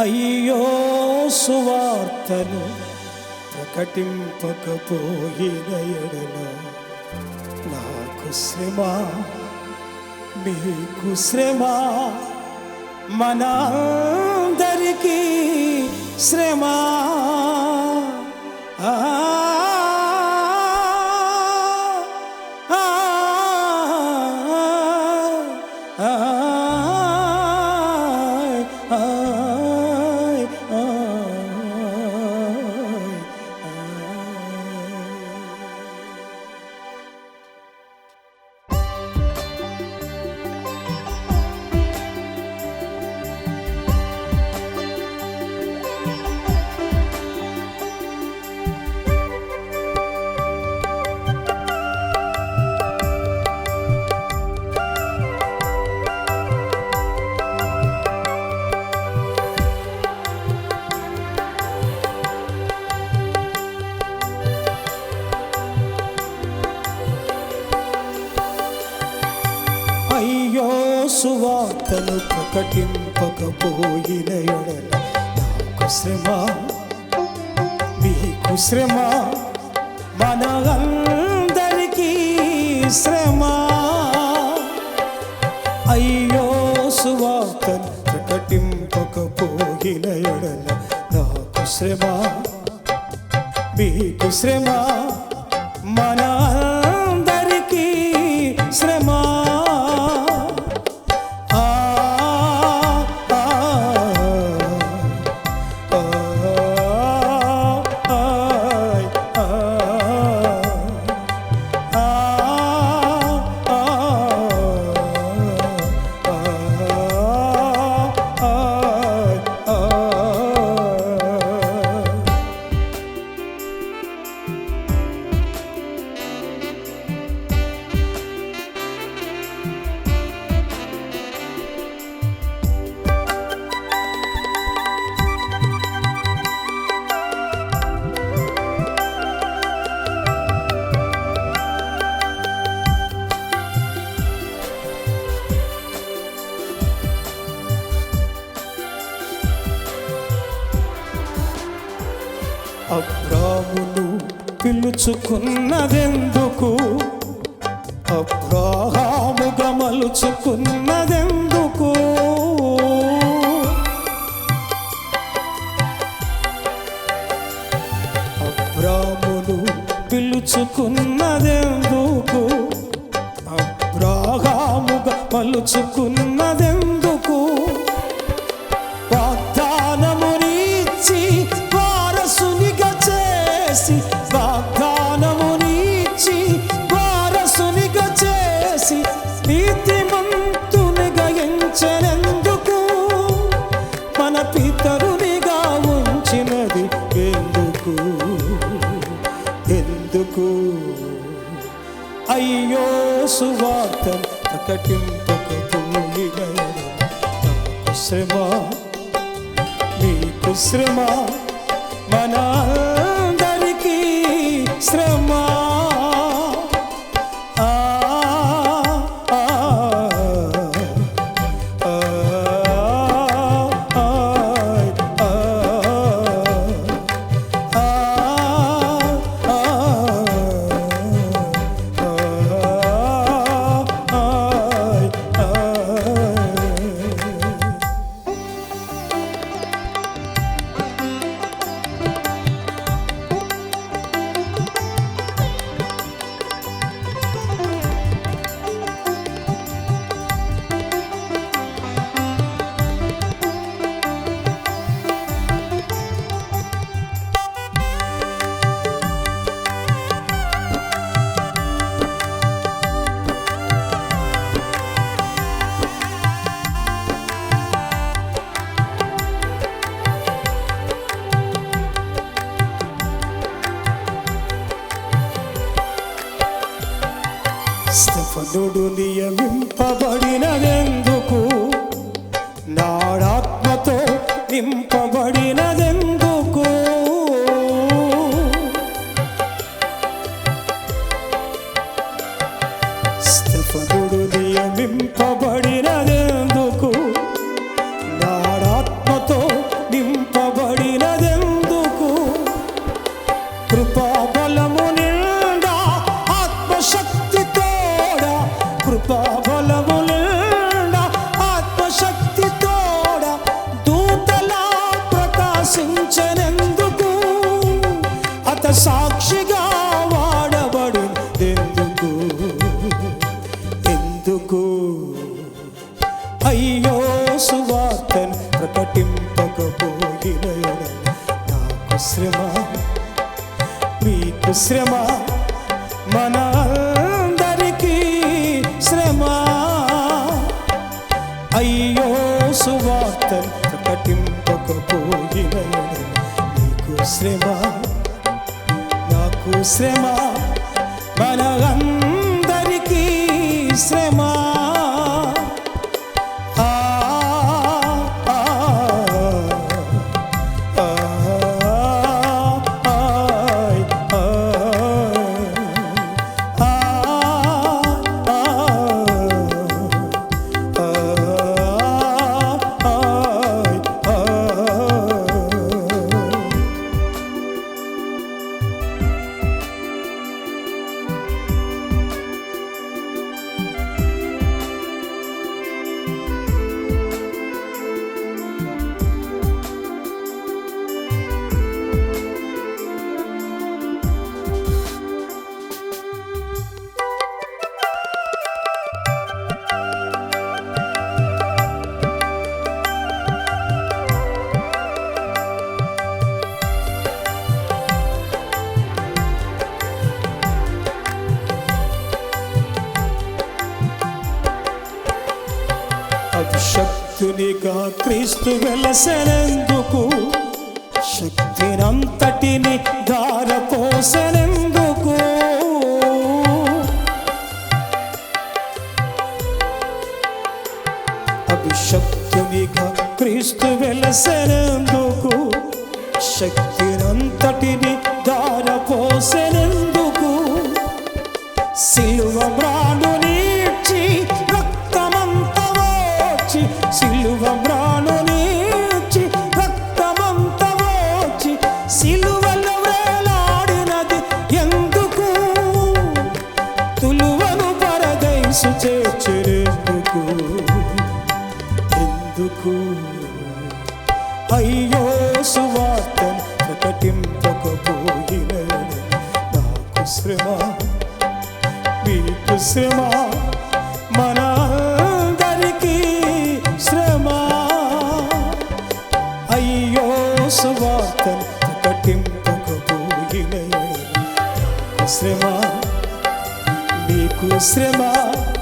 అయ్యో సువార్తను ప్రకటింపకపోయిన ఎడల నాకు శ్రమ మీకు శ్రమ మనందరికీ శ్రమ. ఆ, సువార్తను ప్రకటింపకపోయిన ఎడల నాకు శ్రమ. మీకు శ్రమ. మన అందరికీ శ్రమ. అయ్యో సువార్తను ప్రకటింపకపోయిన ఎడల నాకు శ్రమ. మీకు శ్రమ. అబ్రామును పిలుచుకున్నదెందుకు? అబ్రాహాము గమలుచుకున్నదెందుకు తన పితరునిగా ఉంచినది ఎందుకు? ఎందుకు? అయ్యో సువార్తం ప్రకటింపకపోయిన శ్రమ నీకు శ్రమ మనందరికీ శ్రమ. స్తఫనుడు నియమింపబడినదెందుకు? నాడాత్మతో నింపబడినదెందుకు? స్తఫనుడు నియమింపబడినదెందుకు? కృపా బలములేడా ఆత్మశక్తి తోడ దూతలా ప్రకాశించనెందుకు. అత సాక్షిగా వాడబడి ఎందుకు? ఎందుకు? అయ్యో సువార్తను ప్రకటింపకపోయిన నాకు శ్రమ మీకు శ్రమ మన అయ్యో సువార్త ప్రకటింపకపోయిన నీకు శ్రమ నాకు శ్రమ మనందరికీ శ్రమ. అభిషక్తునిగా క్రీస్తు వెలసెనందుకు శక్తినంతటిని ధారపోసెనందుకు అభిషక్తునిగా క్రీస్తు వెలసెనందుకు శక్తినంతటిని ధారపోసెనందుకు సిలువ మనసు చేర్చిరెందుకు ఎందుకు? అయ్యో సువార్తను ప్రకటింపకపోయిన నాకు శ్రమ మీకు శ్రమ మన అందరికీ శ్రమ. అయ్యో సువార్తను ప్రకటింపకపోయిన శ్రమ మీకు శ్రమ మన